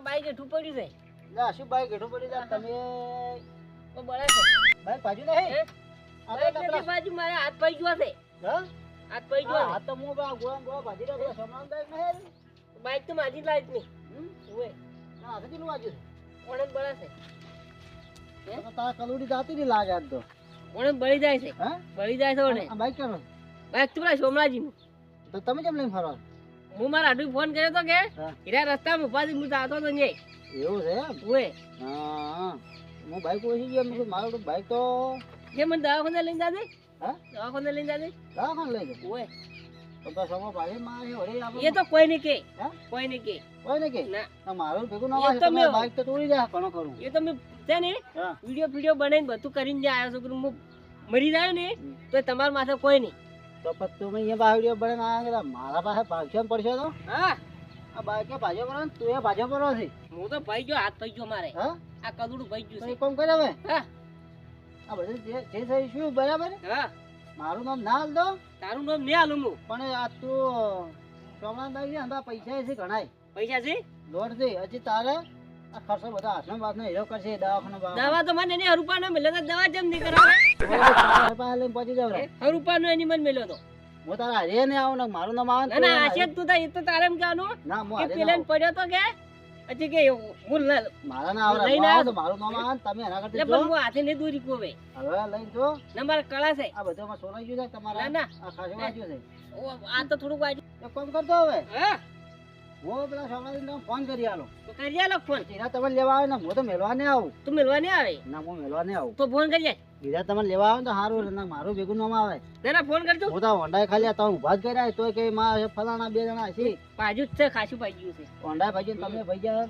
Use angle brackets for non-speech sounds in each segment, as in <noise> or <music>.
Bike હેઠું પડ્યું. છે? ના બાઈક હેઠું પડી જાય મારે હાથ પડી ગયો છે. હા? હાથ હાથ તો હું ગોળા ગોળા ભાજી રહ્યો સમાન બાઈક બાઈક તો માજી લાયક નહીં. ઓએ ના હાથે કેટલું વાજ્યું છે? ઓણન બળે છે. તારા કલુડી જાતી નહીં લાગે આજ તો. ઓણે બળી જાય છે. હા? બળી જાય છે ઓણે. બાઈક કેનો બાઈક તું પેલા સોમલાજીનું તો તમે કેમ લઈને ફરવા? હું મારા આડું ફોન કર્યો તો કે હીરા રસ્તામાં થી હું જાતો તો ને એવું છે ઓએ. હા. હું બાઈક ઓછી ગયો મેં મારું બાઈક તો જે મને દવાખાને લઈને જાજે. હા? દવાખાને લઈને જાજે. દવાખાને લઈ જાય ઓય એ તો કોઈ નહીં કે? કોઈ નહીં કે. કોઈ ને કે? ના. મારું ભેગું ના તો મેં- બાઈક તો તોડી જાય ઘણો કરું? એ તો મેં છે ને વીડિયો વીડિયો બનાવીને બધું કરીને જે આવ્યો છું કે હું મરી જાય ને. તો તમારા માથે કોઈ નહીં. તો પછી તું અહીંયા બાવડીઓ બને ના આવ્યા મારા પાસે ભાગ્ય પડશે તો? હા. આ બાઈકે ભાજો ને? તું એ ભાજો છે? હું તો ભાઈ ગયો હાથ થઈ ગયો મારે. હા? આ કદુડું ભાઈ ગયું એક કામ કરે હવે. હા. આ બધું જે જે થયું શું બરાબર? હા. મારું નામ ના હાલ દો. તારું નામ નહીં હાલું હું. પણ આ તું ચોમણા બાઈક છે અંદા પૈસા છે ઘણાય. પૈસા છે? લોટ છે હજી તારે. આ ખર્ચો બધા હાથનો બાથનો હીરો કરશે દવાખાનો દવા તો મને નહીં હરુપા નો મળ્યો તો દવા જેમ નહીં કરાવે લઈને પહોંચી જાવ હરુપા નો એની મને મળ્યો તો. હું તારા હરે ને આવું ને મારું નામ આવે ના ને ના તું તું એ તો તારે એમ કહેવાનું ના હું પેલા પડ્યો તો કે? હજી કે હું મારા ના આવડે. લઈને આવ્યો. તો મારું નામ આવે તમે એના કરતા પણ હું હાથે નહીં દોરી કોવે હવે. લઈને જો. ના મારે કળા છે. આ બધું માં સોલાઈ ગયું છે તમારા. ના આ ખાસું વાંચ્યું છે. ઓ, આ તો થોડુંક વાંચું કોમ કરતો હવે. હા. હું પેલા સોમનાથને ફોન કરી આલો. તો કરી આલો ફોન તીરા તમે લેવા આવે ને હું તો મેલવા નહીં આવું. તું મેલવા નહીં આવે? ના હું મેલવા નહીં આવું. તો ફોન કરી હીરા તમે લેવા આવે તો સારું ને મારું ભેગું નામ આવે. ના ના ફોન કરજો. હું તો હોન્ડા ખાલી આ તમે ઊભા જ કર્યા તો કે માં ફલાણા બે જણા છે બાજુ જ છે ખાસું પાઈ ગયું છે. હોન્ડા ભાઈ તમે ભાઈ ગયા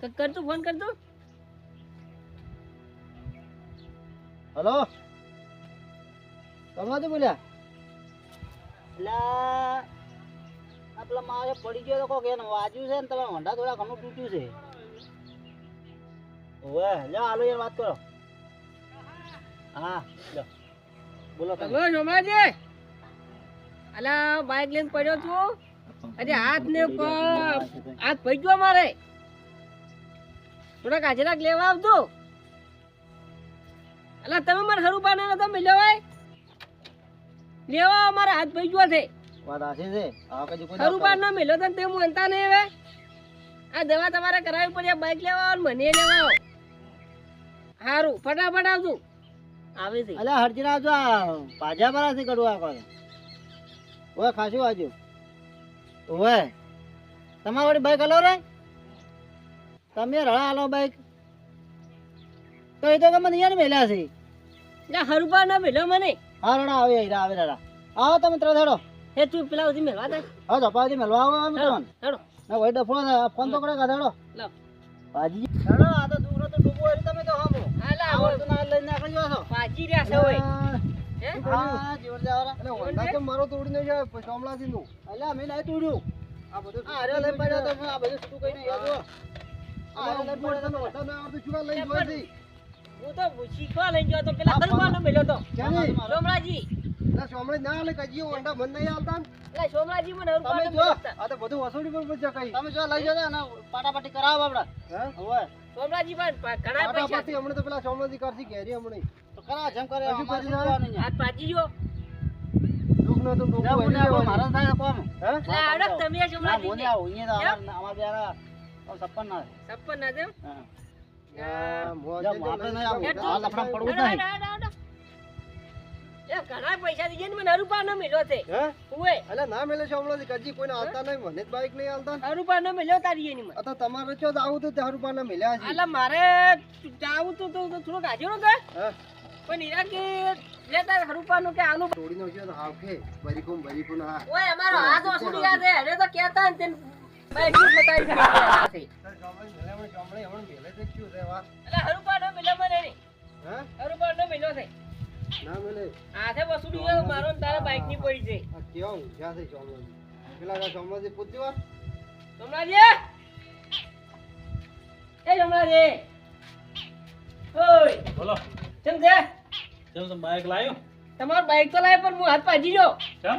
તો કરતું ફોન કરતો હલો? કમલાથી બોલ્યા? એટલે આ પેલા મારે પડી ગયો તો કોક એને વાજ્યું છે ને તમે હોન્ડા થોડા ઘણું તૂટ્યું છે. ઓવે લ્યો હાલો યાર વાત કરો. હા બોલો અલા બાઇક લઈને પડ્યો છું. અરે હાથ ને હાથ ભાઈ ગયો મારે. થોડાક હાજરાક લેવા આવજો. અલા તમે મારે ખરું પાને નતો મળ્યો ભાઈ લેવા અમારા હાથ ભાઈ ગયો છે. વાત આશી છે? આ કદી કોઈ ખરું પાન ના મળ્યો તને તે હું અંતા નહીં હવે. આ દવા તમારે કરાવી પડે બાઇક લેવા આવો મને લેવા આવો. સારું ફટાફટ આવજો. આવે છે. અલ્યા હરજીના જો પાજા બરાથી કડવા કરે. ઓય ખાસું આજુ ઓય તમારી વાળી બાઈક હલો રે? તમે રળા હલો બાઈક તો એ તો કે મને અહીંયા મેલ્યા છે. એટલે ખરું ના મળ્યો મને. હા રડા આવે હીરા આવે રડા. આવો તમે ત્રણ ધડો હે તું પેલા ઉધી મેળવા દે. હા ધપાથી મેલવા આવો આમ તો ના ભાઈ ડફો ફોન તો કરે કાઢ લો. લાવ ભાજી હેડો આ તો દુગરો તો ડૂબો હોય તમે તો હામો હાલા આવડતું ના લઈને નાખી જો છો પાછી રહ્યા છે ઓય. હે? હા જાવરા એટલે હોન્ડા કે મારો તોડીને છે સોમલાથી નું અલ્યા અમે નહીં તોડ્યું. આ બધું આ અરે લઈ પડ્યા તો આ બધું શું કઈ નહીં યાદો આ અરે લઈ પડ્યા તો વટા ના આવતું ચુકા લઈ જોઈ હું તો શીખવા લઈ ગયો તો પેલા ખરું મળ્યો તો. કેની? સોમરાજી ના લે કજી વંડા મન નહીં આવતા એટલે સોમરાજી મને હરું તમે જો આ તો બધું વસોડી પર બચા કઈ. તમે જો લઈ જજો ને પાટાપાટી કરાવ આપડા હે? હવે. સોમરાજી પણ ઘણા પૈસા. હમણે તો પેલા સોમરાજી કરતી ઘેરી હમણે. કરા જેમ કરે અમારે શું હાથ પાજી ગયો દુખ નો તો દુખ મારા થાય કોમ. હે? એટલે આવડે તમે ના સોમરાજી મોને આવું તો અમાર અમાર બેરા સપન ના સપન ના જેમ હા. હા. જો આવું પૈસા દીધે ને મને હરું પાન મળ્યો છે. એટલે ના મેલે છે હમણાં કજી કોઈને હાલતા નહીં મને જ બાઈક નહીં હાલતા હરું પાન મળ્યો તારી એની મને. આ તો તમારે તો આવું તો તારું પાના મેલ્યા છે. એટલે મારે જાવું તો થોડુંક હાજર કે હે? પણ ઈરા કે લેતા હરુપાનું કે આનું? તોડી નાખ્યો તો હાવખે. બરીકુમ બરીકુમ હા ઓય અમારો હાથ વસૂલી રહ્યા છે. હવે તો કહેતા ને તેમ ભાઈ શું બતાવી <laughs> છે ગામડે ગામડે હમણાં મેલે તો ક્યું છે વા એટલે હરુપાનો મિલ્યો મને નહીં. હે? હરુપાનો મિલ્યો છે. ના મેલે. હાથે વસુડી ગયો મારો ને તારા બાઈકની પડી છે. આ કેવો ઊંઘ્યા છે ચોમલાજી પેલા ચોમલાજી પૂછતી વા સમરાજી એ સમરાજી ઓય. બોલો. કેમ છે? કેમ તમે બાઇક લાવ્યો તમારો બાઈક તો લાવે પણ હું હાથ પાજી ગયો કેમ?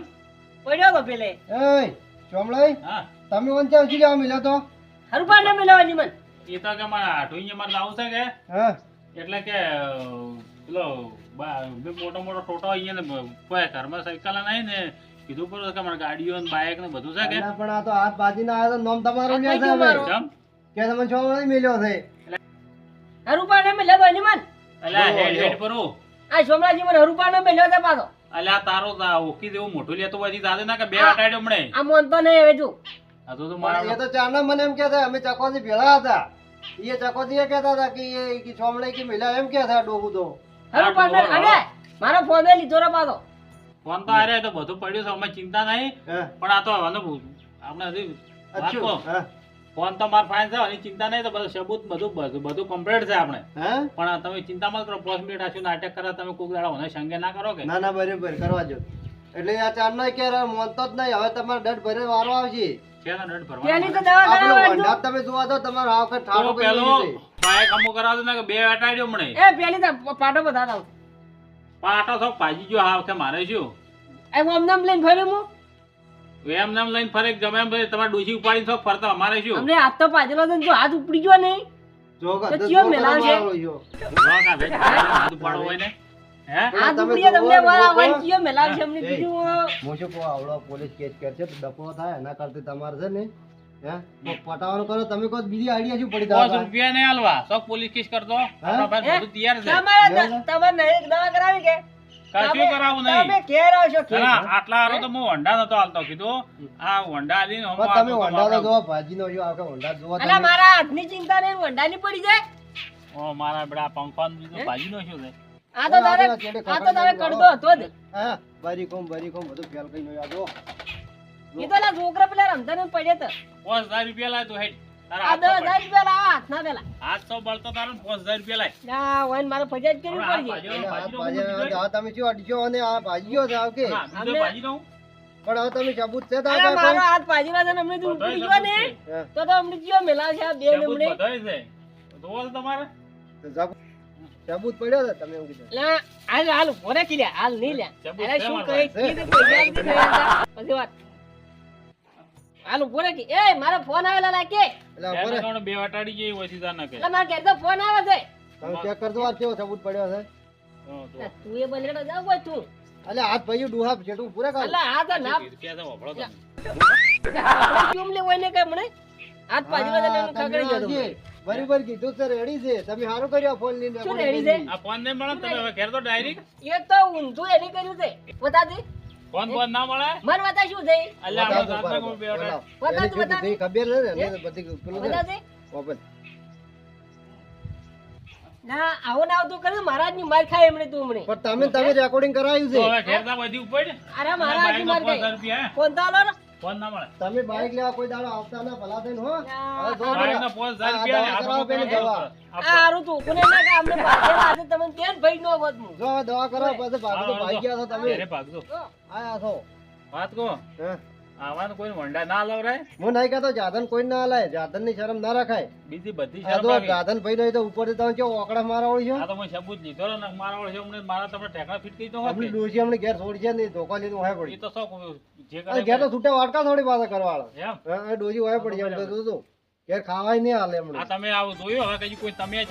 પડ્યો તો પેલે. એય ચોમળાઈ હા. તમે વંચે ઉછી લેવા મિલ્યો તો? હરુપા ને મિલાવાની મન. એ તો કે મારે ને મારે લાવું છે કે? હા. એટલે કે પેલો બે મોટો મોટો ટોટો અહીંયા ને કોઈ ઘરમાં સાયકલ નહીં ને કીધું પર કે મારા ગાડીઓ ને બાઇક ને બધું છે કે? અલા, પણ આ તો હાથ બાજીને આવ્યો તો નોમ તમારું લ્યા છે? જમ કે તમે ચોમલાઈ મિલ્યો છે. હરુપા ને મિલાવાની મન. એટલે આ જો, હેડ હેડ પરું આ સોમલાજી મને હરુપા નો મિલ્યો છે પાછો. એટલે આ તારો તા ઓકી દેવું મોટું લેતો પછી દાદા ના કે બે અટાડ્યો હમણે? આ મોનતો નહીં હવે જો. આ તો તું મારા એ તો ચાના મને એમ કહેતા અમે ચકોથી ભેળા હતા. એ ચકોથી એ કહેતા હતા કે એ કે ચોમલાઈ કે મેલા એમ કહેતા ડોગુ તો. હરુપા ને અરે મારો ફોન એ લીધો રે પાછો. ફોન તો આરે તો બધું પડ્યું છે અમે ચિંતા નહીં. હા. પણ આ તો હવે આપણે હજી. હા. ફોન તો માર ફાઇન છે એની ચિંતા નહીં તો બધું સબૂત બધું બધું બધું કમ્પ્લીટ છે આપણે. પણ તમે ચિંતા મત કરો પાંચ મિનિટ આશું નાટક કરા તમે કોઈક દાડા મને સંગે ના કરો કે? ના ના બરાબર કરવા જો. એટલે આ ચારનો કે મોનતો જ નહીં હવે તમારે દઢ ભરે વારો આવશે ને તમે જોવા દો તમારો ઠાડો પેલો ને કે બે અટાડ્યો હમણે એ પેલી તો પાટો બધા પાટો પાજી ગયો હા વખતે મારે શું? એ લઈને ફર્યો હું? એમ નામ લઈને ફરે ગમે એમ તમારે ડોસી ઉપાડી થોક ફરતા અમારે શું? અમને હાથ તો પાજેલો છે જો હાથ ઉપડી ગયો નહીં. જો તો ગધેડ છે. જો છો. કાં હાથ ઉપાડો હોય ને હે? તમને વાળા અમને બીજું. આવડો પોલીસ કેસ કરશે તો થાય એના કરતા તમારે છે ને હે? કરો તમે કોઈ બીજી આઈડિયા શું પડી દાદા રૂપિયા નહીં આલવા સો પોલીસ કેસ કરતો. આપણા પાસે બધું તૈયાર છે. તમારે તમારે નહીં દવા કરાવી કે? કશું કરાવું નહીં? તમે ઘેર આવશો કે ના, આટલા આરો તો હું વંડા નતો હાલતો કીધું. આ વંડા આલીને હમ પણ તમે તો આપણા- જોવો ભાજીનો જો આખો વંડા જોવો અલા મારા હાથની ચિંતા નહીં વંડાની પડી જાય. ઓ મારા બડા પંખાનું બીજું ભાજી નો શું છે? આ તો તારે આ તો તારે કડદો હતો જ. હા બારી કોમ બારી કોમ બધું ફેલ કઈ નો આજો એ તો લા છોકરા પેલા રમતા ને પડ્યા તો. પાંચ હજાર રૂપિયા લાય તો હેડ. આ દસ હજાર રૂપિયા લાવો હાથના પેલા. પડ. હાથસો બળતો તારો પાંચ હજાર રૂપિયા લાય. ના હોય મારે ફરિયાદ કરવી પડશે. ભાજીનો- એટલે હાથ ભાજીનો હું ભાજી કીધું આ તમે શું અડશો અને આ ભાજીઓ છે આવ કે હા, બીજો અમને- ભાજીનો હું? પણ હવે તમે સબૂત છે તો મારો હાથ પાજીનો છે અમને તો ઉપડી ગયો ને. સબૂત છે. હા, તો તો અમને જીઓ મેલાવશે આ બે ને બધાય છે. જોવો છે તમારે? તો સબૂત સબૂત પડ્યો છે તમે એમ કીધું લા હાલ હાલ કી લ્યા હાલ નહીં અરે શું કહે કીધું. પછી વાત. હાલ પૂરે કે એ મારો ફોન આવેલા લા એટલે પૂરે કોણ બે વટાડી ગઈ હોય સીધા ના કે એટલે મારે ઘેર તો ફોન આવે છે. તમે ચેક કરજો આ કેવો સબૂત પડ્યો છે. હા, તો. તું એ બલેડો જાવ કોઈ તું. એટલે હાથ ભાઈ ડુહા જેટું પૂરે કર એટલે આ તો ના તો વાપરો તમે. કેમ લે હોય ને કે મને? હાથ પાજી છે ને ખગડી ગયો તો. બરાબર કીધું છે રેડી છે. તમે સારું કર્યો ફોન લઈને શું ready છે? આ ફોન ને મળે તમે હવે ઘેર તો ડાયરેક્ટ એ તો ઊંધું એની કર્યું છે. બતા ફોન ના મળે? મન શું અલ્યા આપણે રાતના ખબર છે ને? બધી પેલું છે બતા ને, દે ઓપન. ના આવો ના આવતું કરે મહારાજની માર ખાય એમણે તું હમણે. પણ તમે તમે રેકોર્ડિંગ કરાવ્યું તો છે. હવે ઘેર તા બધી ઉપર અરે મહારાજની માર બાઈકનો પાંચ હજાર ખાય રૂપિયા હે? ફોન ને મળે. તમે બાઈક લેવા કોઈ દાડો આવતા ના ભલા થઈને હો. હવે ના બાઈકના પાંચ હજાર આ રૂપિયા ને દવા આ કરાવો તો દવા. આ હારું તું કોને ના કે અમને ભાગે આજે તમે કેમ ભાઈ નો હોત જો દવા કરો પછી ભાગી તો ભાગી ગયા છો તમે. ઘેરે ભાગજો. આયા છો. વાત કો હે. આવાનું કોઈ વંડા ના લવરાય? હું નહીં કહેતો જાધન કોઈ ના હલાય જાધનની શરમ ના રખાય. બીજી બધી શરમ આવી. જાધન ભાઈ નહીં તો ઉપર તમે કેવો ઓકડા મારા વળી આ તો મેં સબૂત લીધો ને મારા વળે હમણાં મારા તમને ટેકડા ફીટ કરી દો આપણી ડોશી હમણાં ઘેર છોડી છે નહીં ધોકા લીધું હોય પડી. તો શોખ જે કરે ઘેર તો છૂટા વાટકા થોડી પાસે કરવાળા એમ? હા, હોય પડી જાય તો ઘેર ખાવાય નહીં હાલે હમણાં. તમે આવું જોયું હવે કઈ કોઈ તમે